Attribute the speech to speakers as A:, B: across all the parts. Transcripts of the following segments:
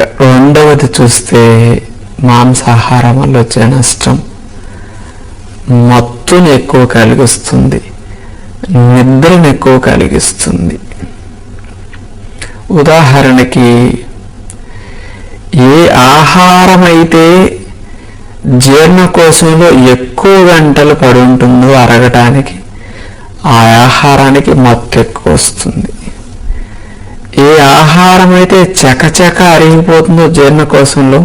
A: రెండవది చూస్తే మాంసాహారం వల్ల వచ్చే నష్టం. మత్తుని ఎక్కువ కలిగిస్తుంది. నిద్రను ఎక్కువ కలిగిస్తుంది. ఉదాహరణకి ఏ ఆహారం అయితే జీర్ణకోశంలో ఎక్కువ గంటలు పడి ఉంటుందో అరగటానికి ఆ ఆహారానికి మత్తు ఎక్కువ వస్తుంది. ఏ ఆహారం అయితే చకచక అరిగిపోతుందో జీర్ణకోశంలో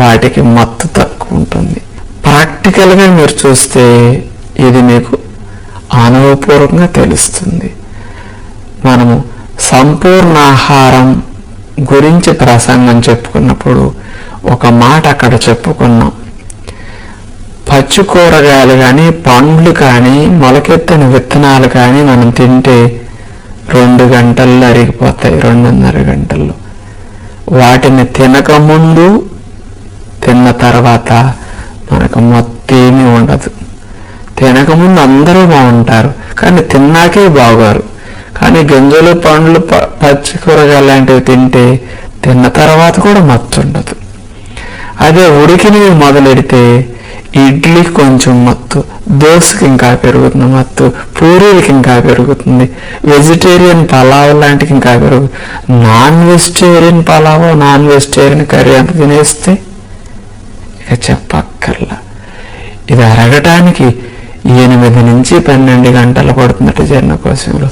A: వాటికి మత్తు తక్కువ ఉంటుంది. ప్రాక్టికల్గా మీరు చూస్తే ఇది మీకు అనుభవపూర్వకంగా తెలుస్తుంది. మనము సంపూర్ణ ఆహారం గురించి ప్రసంగం చెప్పుకున్నప్పుడు ఒక మాట అక్కడ చెప్పుకున్నాం. పచ్చి కూరగాయలు కానీ పండ్లు కానీ మొలకెత్తిన విత్తనాలు కానీ మనం తింటే రెండు గంటల్లో అరిగిపోతాయి రెండున్నర గంటల్లో. వాటిని తినకముందు తిన్న తర్వాత మనకు మొత్తేమీ ఉండదు. తినకముందు అందరూ బాగుంటారు కానీ తిన్నాకే బాగోరు. కానీ గింజలు పండ్లు ప- పచ్చి కూరగాయలు లాంటివి తింటే తిన్న తర్వాత కూడా మత్తు ఉండదు. అదే ఉడికినవి మొదలెడితే ఇడ్లీ కొంచెం మత్తు దోశకి ఇంకా పెరుగుతుంది మత్తు పూరీలకి ఇంకా పెరుగుతుంది వెజిటేరియన్ పలావ్ లాంటికి ఇంకా పెరుగుతుంది non vegetarian pulao non vegetarian curry అంత తినేస్తే ఇక చెప్పక్కర్లా. ఇది అరగటానికి ఎనిమిది నుంచి పన్నెండు గంటలు పడుతుందట జీర్ణకోశంలో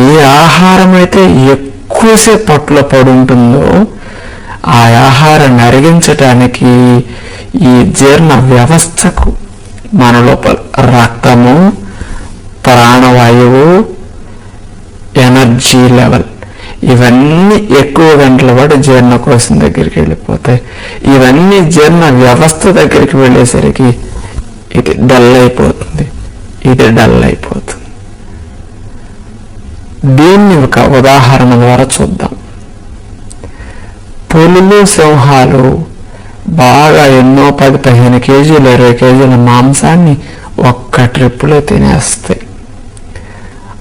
A: ఏ ఆహారం అయితే ఎక్కువసేపు పట్టులో పడుంటుందో ఆ ఆహారాన్ని అరిగించటానికి ఈ జీర్ణ వ్యవస్థకు మన లోపల రక్తము ప్రాణవాయువు ఎనర్జీ లెవెల్ ఇవన్నీ ఎక్కువ గంటల పాటు జీర్ణకోశం దగ్గరికి వెళ్ళిపోతాయి. ఇవన్నీ జీర్ణ వ్యవస్థ దగ్గరికి వెళ్ళేసరికి ఇది డల్ అయిపోతుంది. ఇది డల్ అయిపోతుంది. దీన్ని ఒక ఉదాహరణ ద్వారా చూద్దాం. పులులు సింహాలు బాగా ఎన్నో పది పదిహేను కేజీలు ఇరవై కేజీల మాంసాన్ని ఒక్క ట్రిప్పులో తినేస్తాయి.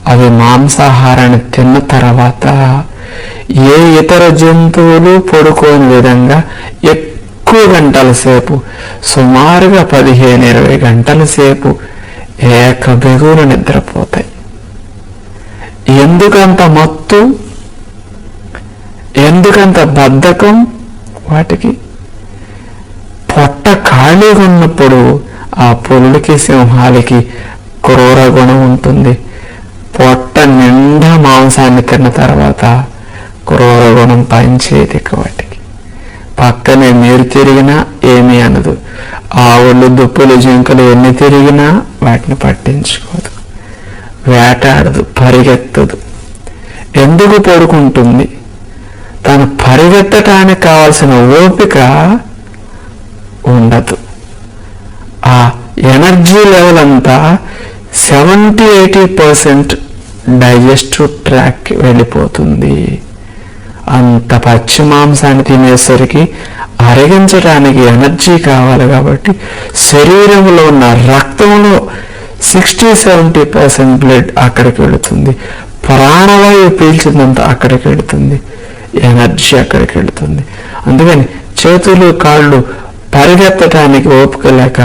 A: అవి మాంసాహారాన్ని తిన్న తర్వాత ఏ ఇతర జంతువులు పడుకోని విధంగా ఎక్కువ గంటల సేపు సుమారుగా పదిహేను ఇరవై గంటల సేపు ఏక నిద్రపోతాయి. ఎందుకంత మత్తు? ఎందుకంత బద్ధకం? వాటికి ఖాళీగా ఉన్నప్పుడు ఆ పులులకి సింహాలకి క్రూర గుణం ఉంటుంది. పొట్ట నిండా మాంసాన్ని తిన్న తర్వాత క్రూర గుణం పనిచేయదు వాటికి. పక్కనే మీరు తిరిగినా ఏమీ అనదు. ఆవులు దుప్పులు జింకలు ఎన్ని తిరిగినా వాటిని పట్టించుకోదు. వేటాడదు పరిగెత్తదు. ఎందుకు పడుకుంటుంది? తను పరిగెత్తటానికి కావాల్సిన ఓపిక ఉండదు. ఆ ఎనర్జీ లెవెల్ అంతా seventy eighty percent digestive track వెళ్ళిపోతుంది. అంత పచ్చి మాంసాన్ని తినేసరికి అరిగించడానికి ఎనర్జీ కావాలి కాబట్టి శరీరంలో ఉన్న రక్తంలో సిక్స్టీ సెవెంటీ పర్సెంట్ బ్లడ్ అక్కడికి వెళుతుంది. ప్రాణవాయువు పీల్చిందంతా అక్కడికి వెళుతుంది. ఎనర్జీ అక్కడికి వెళుతుంది. అందుకని చేతులు కాళ్ళు పరిగెత్తడానికి ఓపిక లేక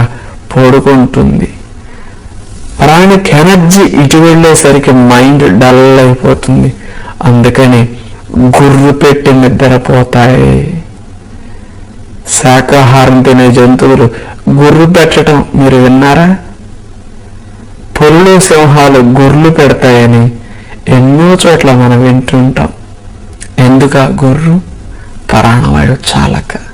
A: పొడుకుంటుంది. ప్రాణికి ఎనర్జీ ఇటు వెళ్ళేసరికి మైండ్ డల్ అయిపోతుంది. అందుకని గుర్రు పెట్టి నిద్రపోతాయి. శాకాహారం తినే జంతువులు గుర్రు పెట్టడం మీరు విన్నారా? పుల్లు సింహాలు గుర్లు పెడతాయని ఎన్నో చోట్ల మనం వింటుంటాం. ఎందుక గుర్రు? ప్రాణవాయువు చాలక.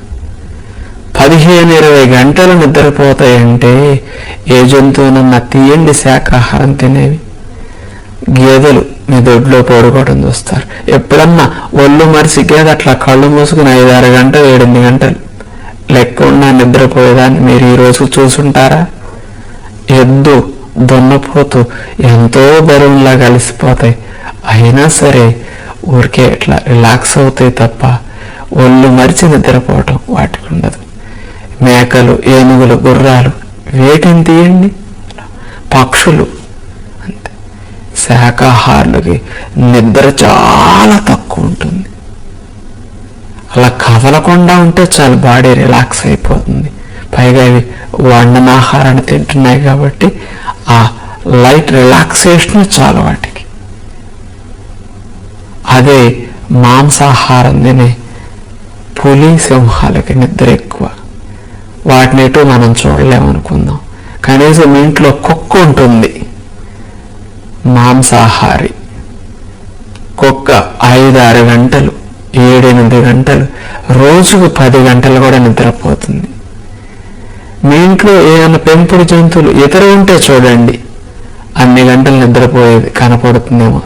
A: పదిహేను ఇరవై గంటలు నిద్రపోతాయంటే ఏ జంతువునన్నా తీయండి శాకాహారం తినేవి. గేదెలు మీ దొడ్లో పడుకోవడం చూస్తారు. ఎప్పుడన్నా ఒళ్ళు మరిసి గేదె అట్లా కళ్ళు మూసుకుని ఐదారు గంటలు ఏడెనిమిది గంటలు లెక్కకుండా నిద్రపోయేదాన్ని మీరు ఈరోజు చూసుంటారా? ఎద్దు దున్నపోతూ ఎంతో బరువులా కలిసిపోతాయి. అయినా సరే ఊరికే ఇట్లా రిలాక్స్ అవుతాయి తప్ప ఒళ్ళు మరిచి నిద్రపోవటం వాటికి ఉండదు. మేకలు ఏనుగులు గుర్రాలు వేటిని తీయండి? పక్షులు. అంతే. శాఖాహారులకి నిద్ర చాలా తక్కువ ఉంటుంది. అలా కదలకుండా ఉంటే చాలు బాడీ రిలాక్స్ అయిపోతుంది. పైగా ఇవి వండనాహారాన్ని తింటున్నాయి కాబట్టి ఆ లైట్ రిలాక్సేషన్ చాలు వాటికి. అదే మాంసాహారం తినే పులి సింహాలకి నిద్ర ఎక్కువ. వాటిని ఎటు మనం చూడలేమనుకుందాం కనీసం ఇంట్లో కుక్క ఉంటుంది. మాంసాహారి. కుక్క ఐదారు గంటలు ఏడెనిమిది గంటలు రోజుకు పది గంటలు కూడా నిద్రపోతుంది. మీ ఇంట్లో ఏమైనా పెంపుడు జంతువులు ఇతర ఉంటే చూడండి. అన్ని గంటలు నిద్రపోయేది కనపడుతుందేమో.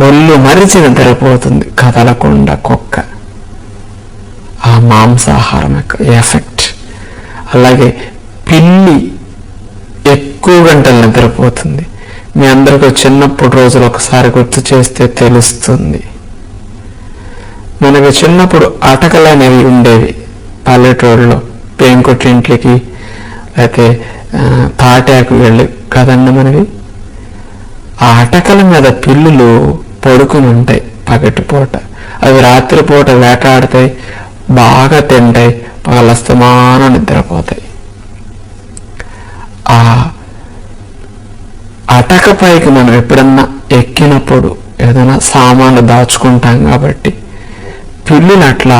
A: ఒళ్ళు మరిచి నిద్రపోతుంది. కదలకుండా కుక్క. ఆ మాంసాహారం యొక్క ఎఫెక్ట్ అలాగే పిల్లి ఎక్కువ గంటలు నిద్రపోతుంది. మీ అందరికీ చిన్నప్పుడు రోజులు ఒకసారి గుర్తు చేస్తే తెలుస్తుంది. మనకు చిన్నప్పుడు అటకలు అనేవి ఉండేవి పల్లెటూరులో. పెంకుటింట్లకి అయితే తాటాకు వెళ్ళి కదండి మనవి? ఆ అటకల మీద పిల్లులు పడుకుని ఉంటాయి పగటిపూట. అవి రాత్రిపూట వేటాడతాయి బాగా తింటాయి పగలస్తమానం నిద్రపోతాయి. ఆ అటక పైకి మనం ఎప్పుడన్నా ఎక్కినప్పుడు ఏదైనా సామాన్లు దాచుకుంటాం కాబట్టి పిల్లులు అట్లా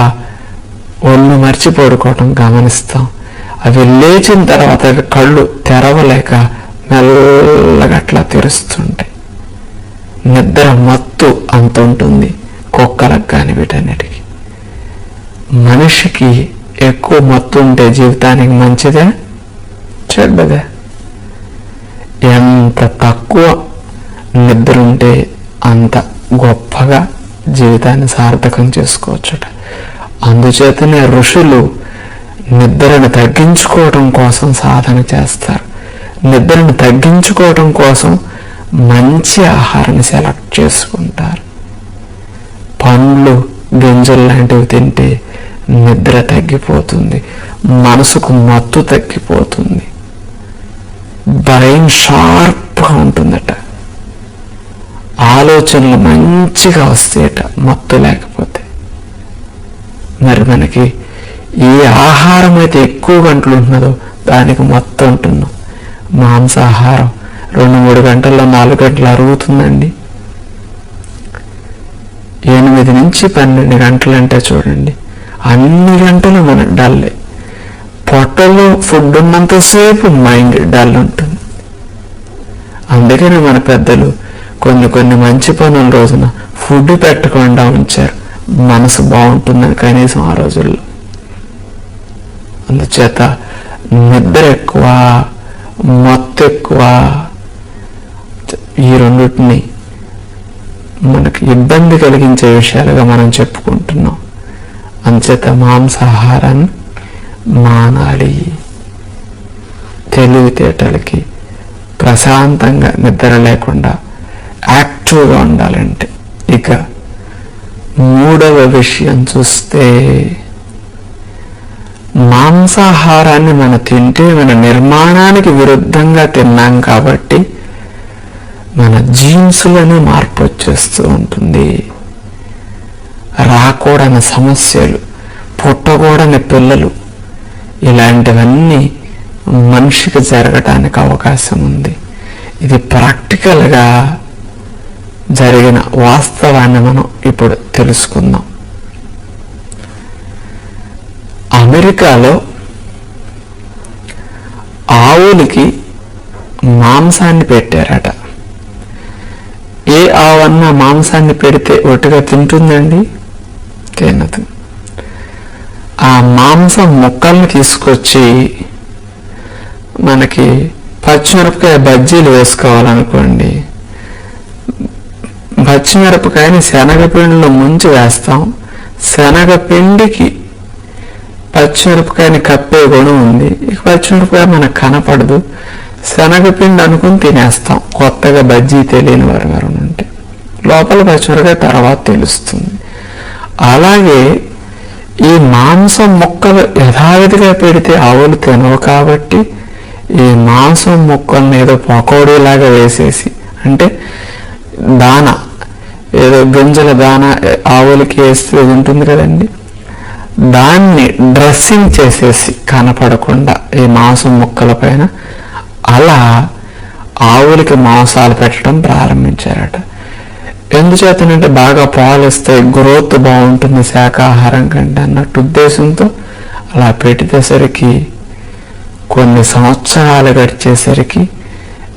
A: ఒళ్ళు మర్చి పడుకోవటం గమనిస్తాం. అవి లేచిన తర్వాత అవి కళ్ళు తెరవలేక మెల్లగా అట్లా తెరుస్తుంటాయి. నిద్ర మత్తు అంత ఉంటుంది కుక్కలకు కానీ వీటన్నిటికీ. మనిషికి ఎక్కువ మత్తు ఉంటే జీవితానికి మంచిదే? చెడ్డదే. ఎంత తక్కువ నిద్ర ఉంటే అంత గొప్పగా జీవితాన్ని సార్థకం చేసుకోవచ్చుట. అందుచేతనే ఋషులు నిద్రను తగ్గించుకోవడం కోసం సాధన చేస్తారు. నిద్రను తగ్గించుకోవడం కోసం మంచి ఆహారాన్ని సెలెక్ట్ చేసుకుంటారు. గింజలు లాంటివి తింటే నిద్ర తగ్గిపోతుంది మనసుకు మత్తు తగ్గిపోతుంది. బ్రెయిన్ షార్ప్గా ఉంటుందట. ఆలోచనలు మంచిగా వస్తాయట మత్తు లేకపోతే. మరి మనకి ఏ ఆహారం అయితే ఎక్కువ గంటలు ఉంటున్నదో దానికి మత్తు ఉంటున్నాం మాంసాహారం రెండు మూడు గంటల్లో నాలుగు గంటలు అరుగుతుందండి. ఎనిమిది నుంచి పన్నెండు గంటలు అంటే చూడండి. అన్ని గంటలు మన డల్లే. పొట్టలో ఫుడ్ ఉన్నంతసేపు మైండ్ డల్ ఉంటుంది. అందుకని మన పెద్దలు కొన్ని కొన్ని మంచి పనుల రోజున ఫుడ్ పెట్టకుండా ఉంచారు. మనసు బాగుంటుందని కనీసం ఆ రోజుల్లో. అందుచేత నిద్ర ఎక్కువ మత్తు ఎక్కువ ఈ రెండింటిని మనకు ఇబ్బంది కలిగించే విషయాలుగా మనం చెప్పుకుంటున్నాం. అంచేత మాంసాహారాన్ని మానాలి. తెలివితేటలకి ప్రశాంతంగా నిద్ర లేకుండా యాక్టివ్గా ఉండాలంటే ఇక మూడవ విషయం చూస్తే మాంసాహారాన్ని మనం తింటే మన నిర్మాణానికి విరుద్ధంగా తిన్నాం కాబట్టి మన జీన్స్లోనే మార్పు వచ్చేస్తూ ఉంటుంది. రాకూడని సమస్యలు పుట్టకూడని పిల్లలు ఇలాంటివన్నీ మనిషికి జరగటానికి అవకాశం ఉంది. ఇది ప్రాక్టికల్గా జరిగిన వాస్తవాన్ని మనం ఇప్పుడు తెలుసుకుందాం. అమెరికాలో ఆవులకి మాంసాన్ని పెట్టారట. ఏ ఆవన్న మాంసాన్ని పెడితే ఒట్టుగా తింటుందండి? తినదు. ఆ మాంసం ముక్కల్ని తీసుకొచ్చి మనకి పచ్చిమిరపకాయ బజ్జీలు వేసుకోవాలనుకోండి. పచ్చిమిరపకాయని శనగపిండిలో ముంచి వేస్తాం. శనగపిండికి పచ్చిమిరపకాయని కప్పే గుణం ఉంది. ఇక పచ్చిమిరపకాయ మనకు కనపడదు. శనగపిండి అనుకుని తినేస్తాం. కొత్తగా బజ్జీ తెలియని వారు ఎవరైనా ఉంటే. లోపల పచ్చిమిరకాయ తర్వాత తెలుస్తుంది. అలాగే ఈ మాంసం ముక్కలు యథావిధిగా పెడితే ఆవులు తినవు కాబట్టి ఈ మాంసం ముక్కల్ని ఏదో పకోడీలాగా వేసేసి అంటే దాన ఏదో గింజల దాన ఆవులకి వేస్తే ఉంటుంది కదండి. దాన్ని డ్రెస్సింగ్ చేసేసి కనపడకుండా ఈ మాంసం ముక్కల పైన అలా ఆవులకి మాంసాలు పెట్టడం ప్రారంభించారట. ఎందుచేతనంటే బాగా పాలిస్తే గ్రోత్ బాగుంటుంది శాకాహారం కంటే అన్నట్టు ఉద్దేశంతో అలా పెట్టేసరికి కొన్ని సంవత్సరాలు గడిచేసరికి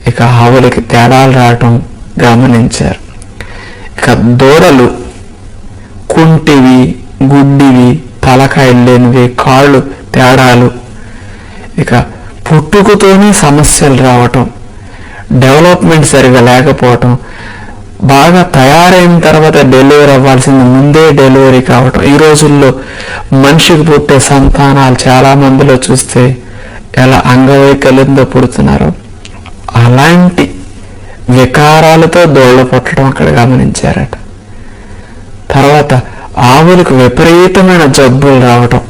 A: ఇక ఆవులకి తేడాలు రావటం గమనించారు. ఇక దూడలు కుంటివి గుడ్డివి తలకాయలు లేనివి కాళ్ళు తేడాలు ఇక పుట్టుకతోనే సమస్యలు రావటం డెవలప్మెంట్ సరిగా లేకపోవటం బాగా తయారైన తర్వాత డెలివరీ అవ్వాల్సింది ముందే డెలివరీ కావటం. ఈ రోజుల్లో మనిషికి పుట్టే సంతానాలు చాలా మందిలో చూస్తే ఎలా అంగవైకల్యంతో పుడుతున్నారో. అలాంటి వికారాలతో దోళ్ళ పుట్టడం అక్కడ గమనించారట. తర్వాత ఆవులకు విపరీతమైన జబ్బులు రావటం.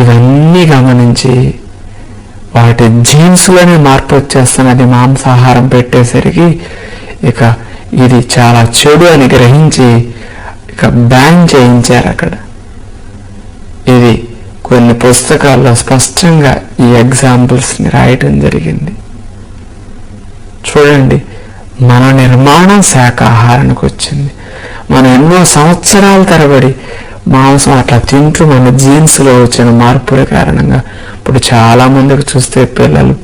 A: ఇవన్నీ గమనించి వాటి జీన్స్లోనే మార్పు వచ్చేస్తున్నది మాంసాహారం పెట్టేసరికి ఇక ఇది చాలా చెడు అని గ్రహించి ఇక బ్యాన్ చేయించారు అక్కడ. ఇది కొన్ని పుస్తకాల్లో స్పష్టంగా ఈ ఎగ్జాంపుల్స్ని రాయటం జరిగింది. చూడండి మన నిర్మాణం శాఖాహారానికి వచ్చింది. మనం ఎన్నో సంవత్సరాల తరబడి మాంసం అట్లా తింటూ మన జీన్స్లో వచ్చిన మార్పుల కారణంగా ఇప్పుడు చాలా మందికి చూస్తే పిల్లలు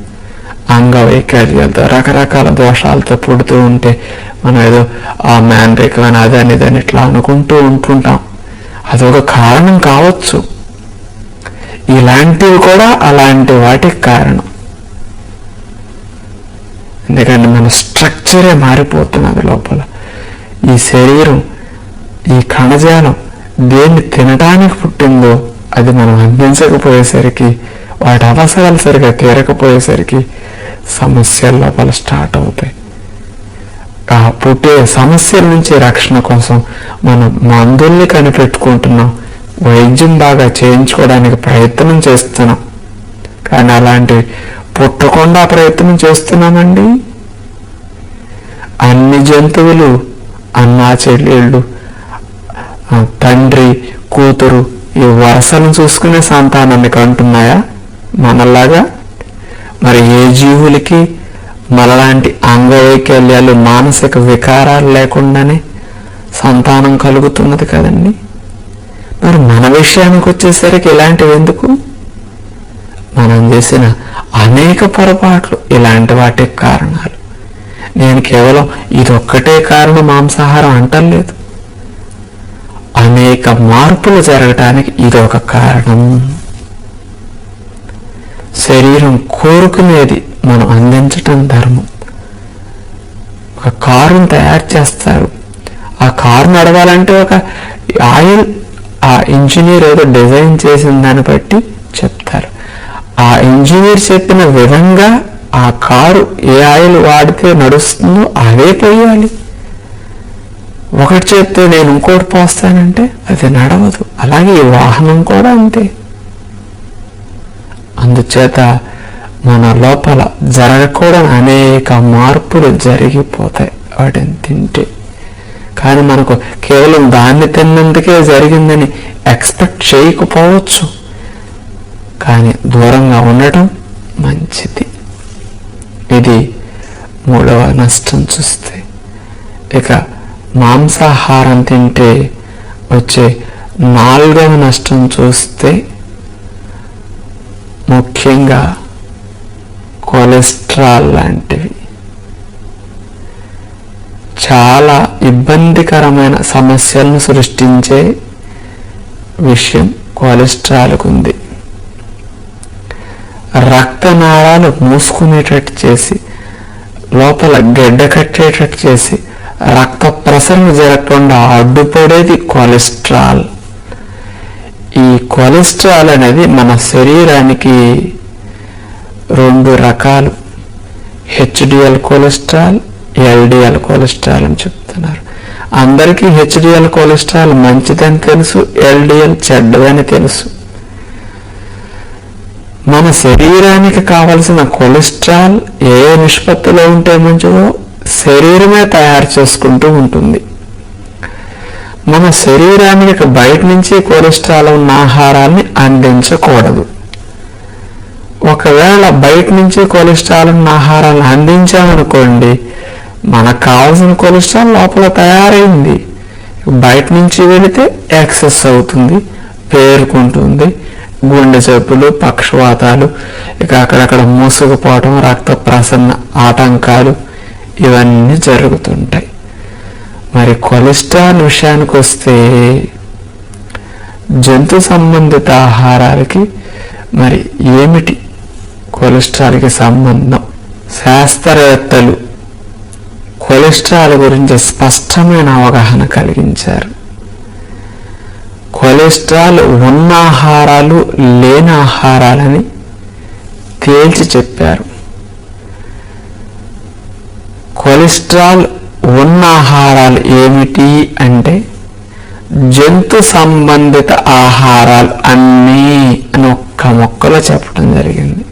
A: అంగవైకల్యాలతో రకరకాల దోషాలతో పుడుతూ ఉంటే మనం ఏదో ఆ మ్యాన్ అని అదని ఇదని ఇట్లా అనుకుంటూ ఉంటుంటాం. అదొక కారణం కావచ్చు. ఇలాంటివి కూడా అలాంటి వాటికి కారణం. ఎందుకంటే మన స్ట్రక్చరే మారిపోతున్నది లోపల. ఈ శరీరం ఈ కణజాలం దేన్ని తినడానికి పుట్టిందో అది మనం అందించకపోయేసరికి వాటి అవసరాలు సరిగా తీరకపోయేసరికి సమస్యల లోపల స్టార్ట్ అవుతాయి. ఆ పుట్టే సమస్యల నుంచి రక్షణ కోసం మనం మందుల్ని కనిపెట్టుకుంటున్నాం. వైద్యం బాగా చేయించుకోవడానికి ప్రయత్నం చేస్తున్నాం. కానీ అలాంటివి పుట్టకుండా ప్రయత్నం చేస్తున్నామండి? అన్ని జంతువులు అన్నా చెల్లెళ్ళు తండ్రి కూతురు ఈ వరసలను చూసుకునే సంతానాన్ని కంటున్నాయా మనలాగా మరి ఏ జీవులకి మనలాంటి అంగవైకల్యాలు మానసిక వికారాలు లేకుండానే సంతానం కలుగుతున్నది కదండి? మరి మన విషయానికి వచ్చేసరికి ఇలాంటివి ఎందుకు? మనం చేసిన అనేక పొరపాట్లు ఇలాంటి వాటికి కారణాలు. నేను కేవలం ఇదొక్కటే కారణం మాంసాహారం అంటలేదు. అనేక మార్పులు జరగటానికి ఇది ఒక కారణం. శరీరం కోరుకునేది మనం అందించటం ధర్మం. ఒక కారును తయారు చేస్తారు. ఆ కారు నడవాలంటే ఒక ఆయిల్ ఆ ఇంజనీర్ ఏదో డిజైన్ చేసిన దాన్ని బట్టి చెప్తారు. ఆ ఇంజనీర్ చెప్పిన విధంగా ఆ కారు ఏ ఆయిల్ వాడితే నడుస్తుందో అవే పోయాలి. ఒకటి చెప్తే నేను ఇంకోటి పోస్తానంటే అది నడవదు. అలాగే ఈ వాహనం కూడా అంతే. అందుచేత మన లోపల జరగకూడని అనేక మార్పులు జరిగిపోతాయి. వాటిని తింటే. కానీ మనకు కేవలం దాన్ని తిన్నందుకే జరిగిందని ఎక్స్పెక్ట్ చేయకపోవచ్చు. కానీ దూరంగా ఉండటం మంచిది. ఇది మూడవ నష్టం చూస్తే. ఇక మాంసాహారం తింటే వచ్చే నాలుగవ నష్టం చూస్తే ముఖ్యంగా కొలెస్ట్రాల్ లాంటివి. చాలా ఇబ్బందికరమైన సమస్యలను సృష్టించే విషయం కొలెస్ట్రాల్కు ఉంది. రక్తనాళాలు మూసుకునేటట్టు చేసి లోపల గడ్డ కట్టేటట్టు చేసి రక్త ప్రసరణ జరగకుండా అడ్డుపడేది కొలెస్ట్రాల్. ఈ కొలెస్ట్రాల్ అనేది మన శరీరానికి రెండు రకాలు. హెచ్డిఎల్ కొలెస్ట్రాల్ ఎల్డిఎల్ కొలెస్ట్రాల్ అని చెప్తున్నారు. అందరికీ హెచ్డిఎల్ కొలెస్ట్రాల్ మంచిదని తెలుసు ఎల్డిఎల్ చెడ్డదని తెలుసు. మన శరీరానికి కావలసిన కొలెస్ట్రాల్ ఏ నిష్పత్తిలో ఉంటే మంచిదో శరీరమే తయారు చేసుకుంటూ ఉంటుంది. మన శరీరానికి బయట నుంచి కొలెస్ట్రాల్ ఉన్న ఆహారాన్ని అందించకూడదు. ఒకవేళ బయట నుంచి కొలెస్ట్రాల్ ఉన్న ఆహారాన్ని అందించామనుకోండి మనకు కావాల్సిన కొలెస్ట్రాల్ లోపల తయారైంది. బయట నుంచి వెళితే యాక్సెస్ అవుతుంది పేరుకుంటుంది. గుండె జబ్బులు పక్షవాతాలు ఇక అక్కడక్కడ మూసుకుపోవటం రక్త ప్రసన్న ఆటంకాలు ఇవన్నీ జరుగుతుంటాయి. మరి కొలెస్ట్రాల్ విషయానికి వస్తే జంతు సంబంధిత ఆహారాలకి మరి ఏమిటి కొలెస్ట్రాల్కి సంబంధం? శాస్త్రవేత్తలు కొలెస్ట్రాల్ గురించి స్పష్టమైన అవగాహన కలిగించారు. కొలెస్ట్రాల్ ఉన్న ఆహారాలు లేని ఆహారాలని తేల్చి చెప్పారు. కొలెస్ట్రాల్ ఉన్న ఆహారాలు ఏమిటి అంటే జంతు సంబంధిత ఆహారాలు అన్నీ అని ఒక్క మొక్కలో చెప్పడం జరిగింది.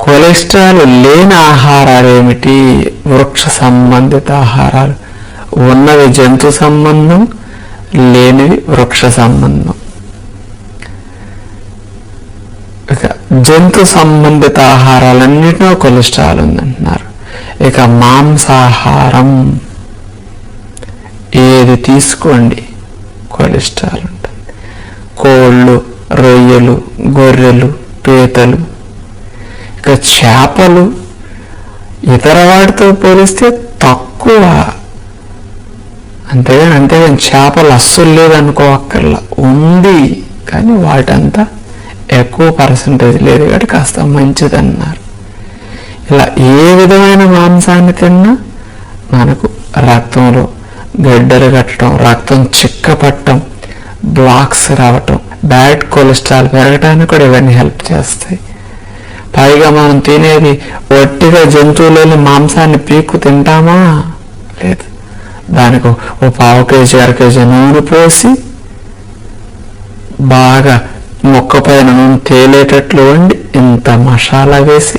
A: కొలెస్ట్రాల్ లేని ఆహారాలు ఏమిటి? వృక్ష సంబంధిత ఆహారాలు. ఉన్నవి జంతు సంబంధం లేనివి వృక్ష సంబంధం. జంతు సంబంధిత ఆహారాలన్నింటిలో కొలెస్ట్రాల్ ఉందంటున్నారు. ఇక మాంసాహారం. ఏది తీసుకోండి? కొలెస్ట్రాల్ ఉంటుంది. కోళ్ళు రొయ్యలు గొర్రెలు పీతలు. ఇక చేపలు ఇతర వాటితో పోలిస్తే తక్కువ. అంతేగాని అంతేగాని చేపలు అస్సలు లేదనుకోవక్కర్లా. ఉంది కానీ వాటంతా ఎక్కువ పర్సంటేజ్ లేదు కాబట్టి కాస్త మంచిదన్నారు. ఇలా ఏ విధమైన మాంసాన్ని తిన్నా మనకు రక్తంలో గడ్డలు కట్టడం రక్తం చిక్కపట్టడం బ్లాక్స్ రావటం బ్యాడ్ కొలెస్ట్రాల్ పెరగడానికి కూడా ఇవన్నీ హెల్ప్ చేస్తాయి. పైగా మనం తినేది ఒట్టిగా జంతువులలో మాంసాన్ని పీక్కు తింటామా? లేదు. దానికి ఓ పావు కేజీ అర కేజీ నూనె పోసి బాగా మొక్క పైన నూనె తేలేటట్లు వండి ఇంత మసాలా వేసి